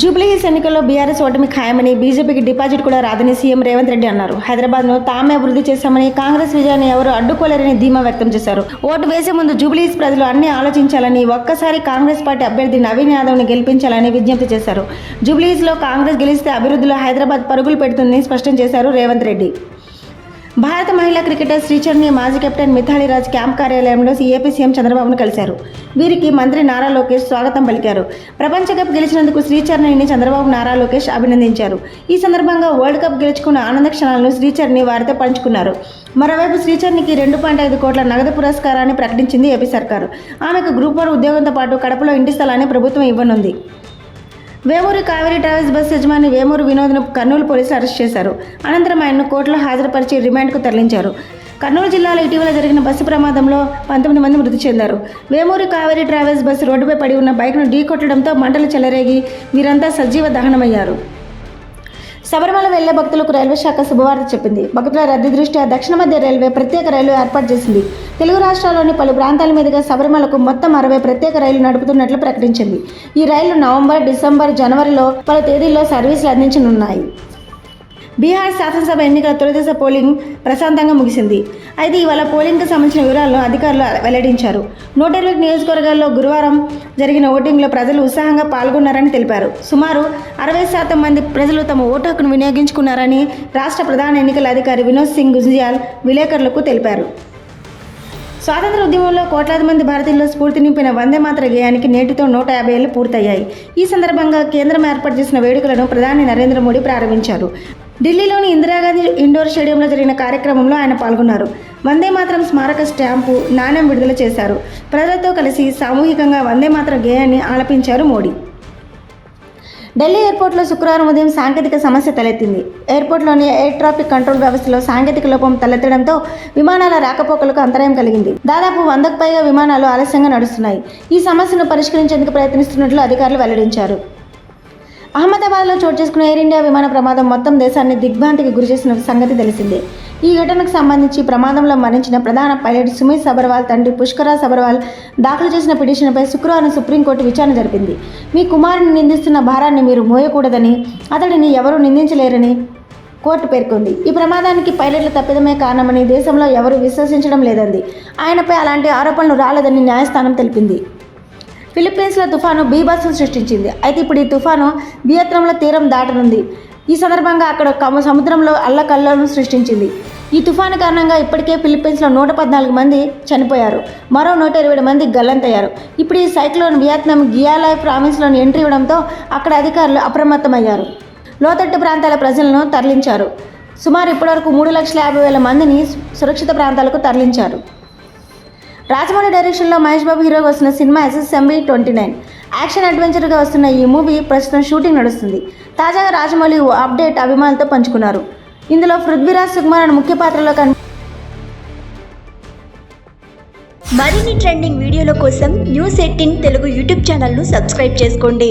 జూబ్లీహిల్స్ ఎన్నికల్లో బీఆర్ఎస్ ఓటమి ఖాయమని బీజేపీకి డిపాజిట్ కూడా రాదని సీఎం రేవంత్ రెడ్డి అన్నారు. హైదరాబాద్ను తామే అభివృద్ధి చేశామని కాంగ్రెస్ విజయాన్ని ఎవరు అడ్డుకోలేరని ధీమా వ్యక్తం చేశారు. ఓటు వేసే ముందు జూబ్లీహిల్స్ ప్రజలు అన్ని ఆలోచించాలని ఒక్కసారి కాంగ్రెస్ పార్టీ అభ్యర్థి నవీన్ యాదవ్ని గెలిపించాలని విజ్ఞప్తి చేశారు. జూబ్లీహిల్స్లో కాంగ్రెస్ గెలిస్తే అభివృద్ధిలో హైదరాబాద్ పరుగులు పెడుతుందని స్పష్టం చేశారు రేవంత్ రెడ్డి. భారత మహిళా క్రికెటర్ శ్రీచర్ని మాజీ కెప్టెన్ మిథాలి రాజ్ క్యాంప్ కార్యాలయంలో ఏపీ సీఎం చంద్రబాబును కలిశారు. వీరికి మంత్రి నారా లోకేష్ స్వాగతం పలికారు. ప్రపంచ కప్ గెలిచినందుకు శ్రీచర్ణిని చంద్రబాబు నారా లోకేష్ అభినందించారు. ఈ సందర్భంగా వరల్డ్ కప్ గెలుచుకున్న ఆనంద క్షణాలను శ్రీచర్ని వారితో పంచుకున్నారు. మరోవైపు శ్రీచర్నికి రెండు పాయింట్ ఐదు కోట్ల నగదు పురస్కారాన్ని ప్రకటించింది ఏపీ సర్కారు. ఆమెకు గ్రూప్ వన్ ఉద్యోగంతో పాటు కడపలో ఇంటి స్థలాన్ని ప్రభుత్వం ఇవ్వనుంది. వేమూరు కావేరీ ట్రావెల్స్ బస్ యజమాని వేమూరు వినోద్ను కర్నూలు పోలీసులు అరెస్ట్ చేశారు. అనంతరం ఆయన్ను కోర్టులో హాజరుపరిచి రిమాండ్కు తరలించారు. కర్నూలు జిల్లాలో ఇటీవల జరిగిన బస్సు ప్రమాదంలో పంతొమ్మిది మంది మృతి చెందారు. వేమూరు కావేరీ ట్రావెల్స్ బస్సు రోడ్డుపై పడి ఉన్న బైక్ను ఢీకొట్టడంతో మంటలు చెలరేగి వీరంతా సజీవ దహనమయ్యారు. శబరిమల వెళ్ళే భక్తులకు రైల్వే శాఖ శుభవార్త చెప్పింది. భక్తుల రద్దీ దృష్ట్యా దక్షిణ మధ్య రైల్వే ప్రత్యేక రైలు ఏర్పాటు చేసింది. తెలుగు రాష్ట్రాల్లోని పలు ప్రాంతాల మీదుగా శబరిమలకు మొత్తం అరవై ప్రత్యేక రైలు నడుపుతున్నట్లు ప్రకటించింది. ఈ రైళ్ళు నవంబర్ డిసెంబర్ జనవరిలో పలు తేదీల్లో సర్వీసులు అందించనున్నాయి. బీహార్ శాసనసభ ఎన్నికల తొలిదశ పోలింగ్ ప్రశాంతంగా ముగిసింది. అయితే ఇవాళ పోలింగ్కి సంబంధించిన వివరాలను అధికారులు వెల్లడించారు. నూట ఇరవై నియోజకవర్గాల్లో గురువారం జరిగిన ఓటింగ్లో ప్రజలు ఉత్సాహంగా పాల్గొన్నారని తెలిపారు. సుమారు అరవై శాతం మంది ప్రజలు తమ ఓటు హక్కును వినియోగించుకున్నారని రాష్ట్ర ప్రధాన ఎన్నికల అధికారి వినోద్ సింగ్ గుజియాల్ విలేకరులకు తెలిపారు. స్వాతంత్ర ఉద్యమంలో కోట్లాది మంది భారతీయుల్లో స్ఫూర్తి నింపిన వందే మాత్ర గేయానికి నేటితో నూట యాభై ఏళ్ళు పూర్తయ్యాయి. ఈ సందర్భంగా కేంద్రం ఏర్పాటు చేసిన వేడుకలను ప్రధాని నరేంద్ర మోడీ ప్రారంభించారు. ఢిల్లీలోని ఇందిరాగాంధీ ఇండోర్ స్టేడియంలో జరిగిన కార్యక్రమంలో ఆయన పాల్గొన్నారు. వందే మాత్రం స్మారక స్టాంపు నాణ్యం విడుదల చేశారు. ప్రజలతో కలిసి సామూహికంగా వందే మాత్రం గేయాన్ని ఆలపించారు మోడీ. ఢిల్లీ ఎయిర్పోర్ట్లో శుక్రవారం ఉదయం సాంకేతిక సమస్య తలెత్తింది. ఎయిర్పోర్ట్లోని ఎయిర్ ట్రాఫిక్ కంట్రోల్ వ్యవస్థలో సాంకేతిక లోపం తలెత్తడంతో విమానాల రాకపోకలకు అంతరాయం కలిగింది. దాదాపు వందకు పైగా విమానాలు ఆలస్యంగా నడుస్తున్నాయి. ఈ సమస్యను పరిష్కరించేందుకు ప్రయత్నిస్తున్నట్లు అధికారులు వెల్లడించారు. అహ్మదాబాద్లో చోటు చేసుకున్న ఎయిర్ ఇండియా విమాన ప్రమాదం మొత్తం దేశాన్ని దిగ్భ్రాంతికి గురిచేసిన సంగతి తెలిసిందే. ఈ ఘటనకు సంబంధించి ప్రమాదంలో మరణించిన ప్రధాన పైలట్ సుమిత్ సబర్వాల్ తండ్రి పుష్కరా సబర్వాల్ దాఖలు చేసిన పిటిషన్పై శుక్రవారం సుప్రీంకోర్టు విచారణ జరిపింది. మీ కుమారుని నిందిస్తున్న భారాన్ని మీరు మోయకూడదని అతడిని ఎవరూ నిందించలేరని కోర్టు పేర్కొంది. ఈ ప్రమాదానికి పైలట్ల తప్పిదమే కారణమని దేశంలో ఎవరూ విశ్వసించడం లేదంది. ఆయనపై అలాంటి ఆరోపణలు రాలేదని న్యాయస్థానం తెలిపింది. ఫిలిప్పీన్స్లో తుఫాను బీభత్సం సృష్టించింది. అయితే ఇప్పుడు ఈ తుఫాను వియత్నంలో తీరం దాటనుంది. ఈ సందర్భంగా అక్కడ కమ సముద్రంలో అల్లకల్లను సృష్టించింది. ఈ తుఫాను కారణంగా ఇప్పటికే ఫిలిప్పీన్స్లో నూట పద్నాలుగు మంది చనిపోయారు. మరో నూట ఇరవై మంది గల్లంతయ్యారు. ఇప్పుడు ఈ సైక్లోన్ వియత్నాం గియాలాయ్ ప్రావిన్స్లోని ఎంట్రీ ఇవ్వడంతో అక్కడ అధికారులు అప్రమత్తమయ్యారు. లోతట్టు ప్రాంతాల ప్రజలను తరలించారు. సుమారు ఇప్పటివరకు మూడు లక్షల యాభై వేల మందిని సురక్షిత ప్రాంతాలకు తరలించారు. రాజమౌళి డైరెక్షన్లో మహేష్ బాబు హీరోగా వస్తున్న cinema SSMB twenty nine. Action అడ్వెంచర్గా వస్తున్న ఈ మూవీ ప్రస్తుతం షూటింగ్ నడుస్తుంది. తాజాగా రాజమౌళి ఓ అప్డేట్ అభిమానులతో పంచుకున్నారు. ఇందులో పృథ్వీరాజ్ సుకుమార్ ముఖ్య పాత్రలో కన్ మరిన్ని ట్రెండింగ్ వీడియోల కోసం న్యూస్ ఎయిటీన్ తెలుగు యూట్యూబ్ ఛానల్ను సబ్స్క్రైబ్ చేసుకోండి.